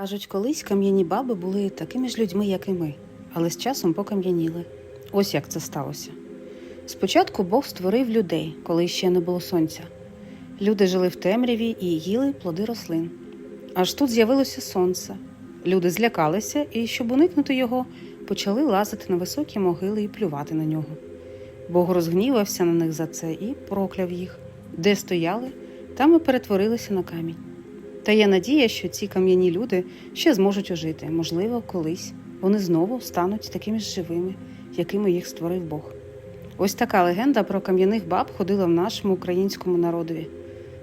Кажуть, колись кам'яні баби були такими ж людьми, як і ми, але з часом покам'яніли. Ось як це сталося. Спочатку Бог створив людей, коли ще не було сонця. Люди жили в темряві і їли плоди рослин. Аж тут з'явилося сонце. Люди злякалися і, щоб уникнути його, почали лазити на високі могили і плювати на нього. Бог розгнівався на них за це і прокляв їх. Де стояли, там і перетворилися на камінь. Та є надія, що ці кам'яні люди ще зможуть ожити. Можливо, колись вони знову стануть такими ж живими, якими їх створив Бог. Ось така легенда про кам'яних баб ходила в нашому українському народові.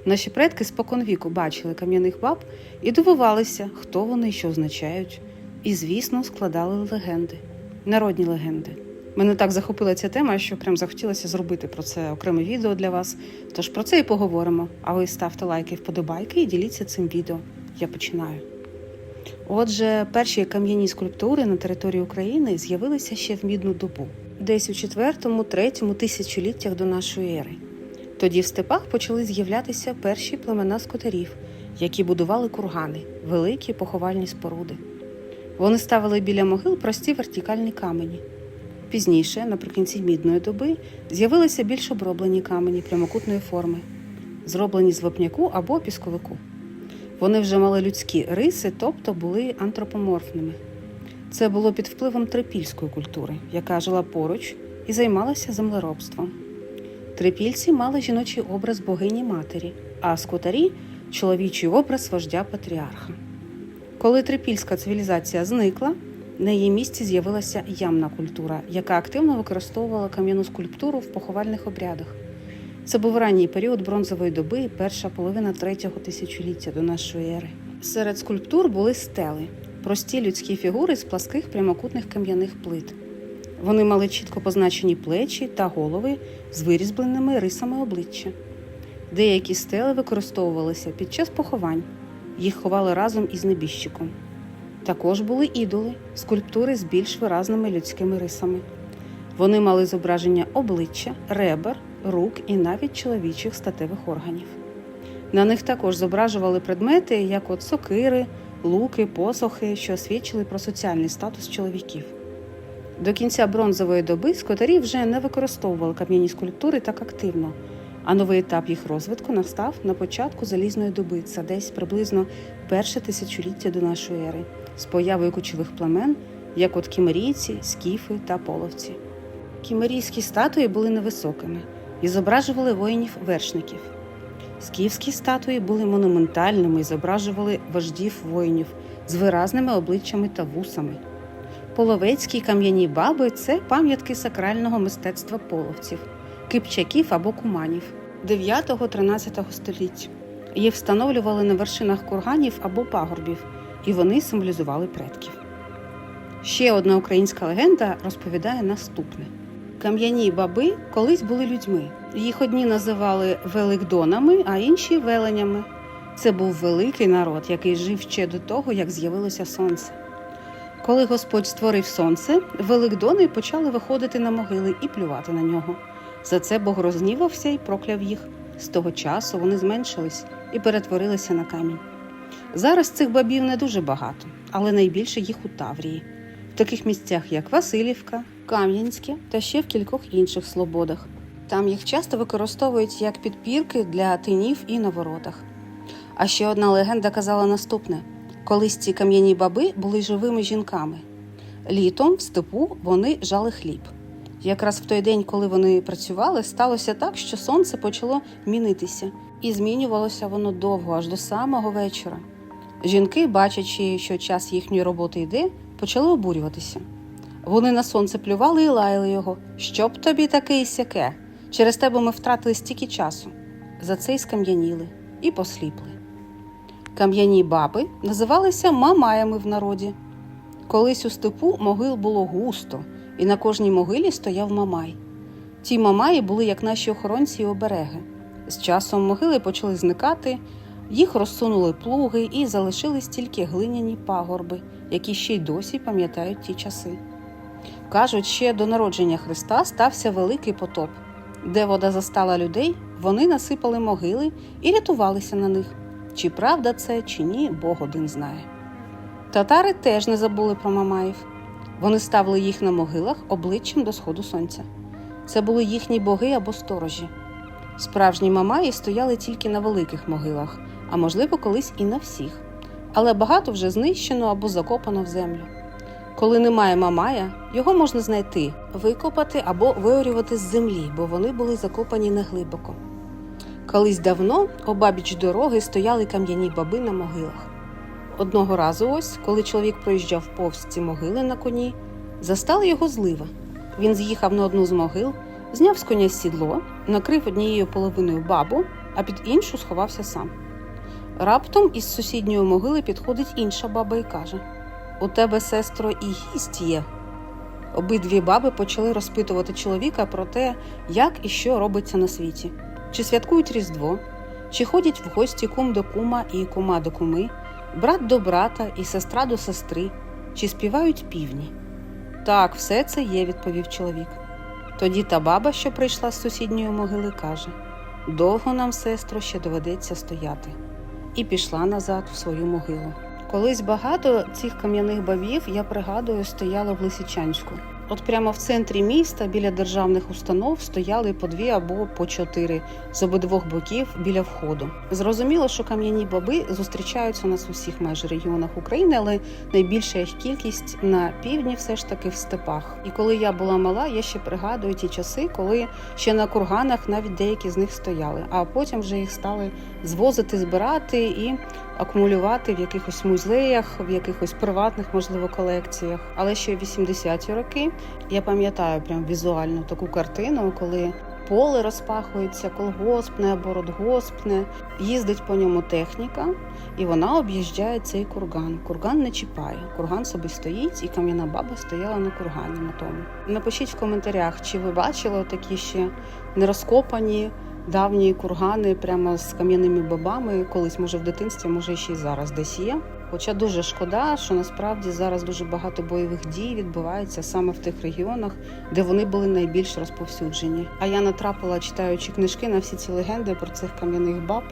Наші предки споконвіку бачили кам'яних баб і дивувалися, хто вони і що означають. І, звісно, складали легенди, народні легенди. Мене так захопила ця тема, що прям захотілося зробити про це окреме відео для вас. Тож про це і поговоримо. А ви ставте лайки, вподобайки і діліться цим відео. Я починаю. Отже, перші кам'яні скульптури на території України з'явилися ще в мідну добу, десь у 4-3 тисячоліттях до нашої ери. Тоді в степах почали з'являтися перші племена скотарів, які будували кургани, великі поховальні споруди. Вони ставили біля могил прості вертикальні камені. Пізніше, наприкінці мідної доби, з'явилися більш оброблені камені прямокутної форми, зроблені з вапняку або пісковику. Вони вже мали людські риси, тобто були антропоморфними. Це було під впливом трипільської культури, яка жила поруч і займалася землеробством. Трипільці мали жіночий образ богині матері, а скотарі чоловічий образ вождя патріарха. Коли трипільська цивілізація зникла, на її місці з'явилася ямна культура, яка активно використовувала кам'яну скульптуру в поховальних обрядах. Це був ранній період бронзової доби і перша половина третього тисячоліття до нашої ери. Серед скульптур були стели, прості людські фігури з пласких прямокутних кам'яних плит. Вони мали чітко позначені плечі та голови з вирізбленими рисами обличчя. Деякі стели використовувалися під час поховань, їх ховали разом із небіжчиком. Також були ідоли, скульптури з більш виразними людськими рисами. Вони мали зображення обличчя, ребер, рук і навіть чоловічих статевих органів. На них також зображували предмети, як от сокири, луки, посохи, що свідчили про соціальний статус чоловіків. До кінця бронзової доби скотарі вже не використовували кам'яні скульптури так активно, а новий етап їх розвитку настав на початку залізної доби, це десь приблизно перше тисячоліття до нашої ери, з появою кочових племен, як от кімерійці, скіфи та половці. Кімерійські статуї були невисокими і зображували воїнів-вершників. Скіфські статуї були монументальними і зображували вождів воїнів з виразними обличчями та вусами. Половецькі кам'яні баби це пам'ятки сакрального мистецтва половців, кипчаків або куманів 9-13 століття. Їх встановлювали на вершинах курганів або пагорбів, і вони символізували предків. Ще одна українська легенда розповідає наступне: кам'яні баби колись були людьми. Їх одні називали великдонами, а інші веленями. Це був великий народ, який жив ще до того, як з'явилося сонце. Коли Господь створив сонце, великдони почали виходити на могили і плювати на нього. За це Бог рознівався і прокляв їх. З того часу вони зменшились і перетворилися на камінь. Зараз цих бабів не дуже багато, але найбільше їх у Таврії, в таких місцях, як Васильівка, Кам'янське та ще в кількох інших слободах. Там їх часто використовують як підпірки для тинів і на воротах. А ще одна легенда казала наступне: колись ці кам'яні баби були живими жінками. Літом в степу вони жали хліб. Якраз в той день, коли вони працювали, сталося так, що сонце почало мінитися, і змінювалося воно довго, аж до самого вечора. Жінки, бачачи, що час їхньої роботи йде, почали обурюватися. Вони на сонце плювали і лаяли його. Щоб тобі таке і сяке? Через тебе ми втратили стільки часу. За це й скам'яніли і посліпли. Кам'яні баби називалися мамаями в народі. Колись у степу могил було густо, і на кожній могилі стояв мамай. Ті мамаї були як наші охоронці і обереги. З часом могили почали зникати, їх розсунули плуги і залишились тільки глиняні пагорби, які ще й досі пам'ятають ті часи. Кажуть, ще до народження Христа стався великий потоп. Де вода застала людей, вони насипали могили і рятувалися на них. Чи правда це, чи ні, Бог один знає. Татари теж не забули про Мамаїв. Вони ставили їх на могилах обличчям до сходу сонця. Це були їхні боги або сторожі. Справжні мамаї стояли тільки на великих могилах, а можливо, колись і на всіх. Але багато вже знищено або закопано в землю. Коли немає мамая, його можна знайти, викопати або виорювати з землі, бо вони були закопані неглибоко. Колись давно обабіч дороги стояли кам'яні баби на могилах. Одного разу, ось, коли чоловік проїжджав повз ці могили на коні, застала його злива. Він з'їхав на одну з могил, зняв з коня сідло, накрив однією половиною бабу, а під іншу сховався сам. Раптом із сусідньої могили підходить інша баба і каже: У тебе, сестро, і гість є. Обидві баби почали розпитувати чоловіка про те, як і що робиться на світі, чи святкують Різдво, чи ходять в гості кум до кума і кума до куми, брат до брата і сестра до сестри, чи співають півні. Так, все це є, відповів чоловік. Тоді та баба, що прийшла з сусідньої могили, каже: Довго нам, сестро, ще доведеться стояти. І пішла назад в свою могилу. Колись багато цих кам'яних бабів, я пригадую, стояло в Лисичанську. От прямо в центрі міста біля державних установ стояли по дві або по чотири з обидвох боків біля входу. Зрозуміло, що кам'яні баби зустрічаються у нас у всіх майже регіонах України, але найбільша їх кількість на півдні, все ж таки в степах. І коли я була мала, я ще пригадую ті часи, коли ще на курганах навіть деякі з них стояли, а потім вже їх стали звозити, збирати і акумулювати в якихось музеях, в якихось приватних, можливо, колекціях. Але ще в 80-ті роки я пам'ятаю прям візуально таку картину, коли поле розпахується, колгоспне або їздить по ньому техніка, і вона об'їжджає цей курган. Курган не чіпає. Курган собі стоїть, і кам'яна баба стояла на кургані на тому. Напишіть в коментарях, чи ви бачили такі ще нерозкопані давні кургани прямо з кам'яними бабами, колись, може, в дитинстві, може, ще й зараз десь є. Хоча дуже шкода, що насправді зараз дуже багато бойових дій відбувається саме в тих регіонах, де вони були найбільш розповсюджені. А я натрапила, читаючи книжки на всі ці легенди про цих кам'яних баб,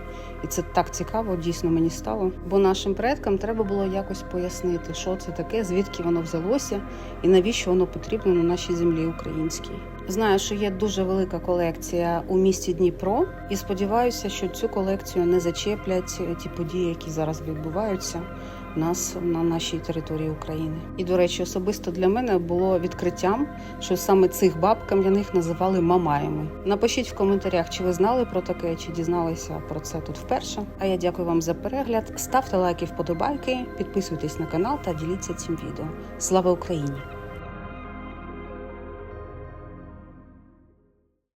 і це так цікаво, дійсно мені стало. Бо нашим предкам треба було якось пояснити, що це таке, звідки воно взялося і навіщо воно потрібно на нашій землі українській. Знаю, що є дуже велика колекція у місті Дніпро, і сподіваюся, що цю колекцію не зачеплять ті події, які зараз відбуваються у нас на нашій території України. І до речі, особисто для мене було відкриттям, що саме цих баб кам'яних називали мамаями. Напишіть в коментарях, чи ви знали про таке, чи дізналися про це тут вперше. А я дякую вам за перегляд. Ставте лайки, вподобайки, підписуйтесь на канал та діліться цим відео. Слава Україні!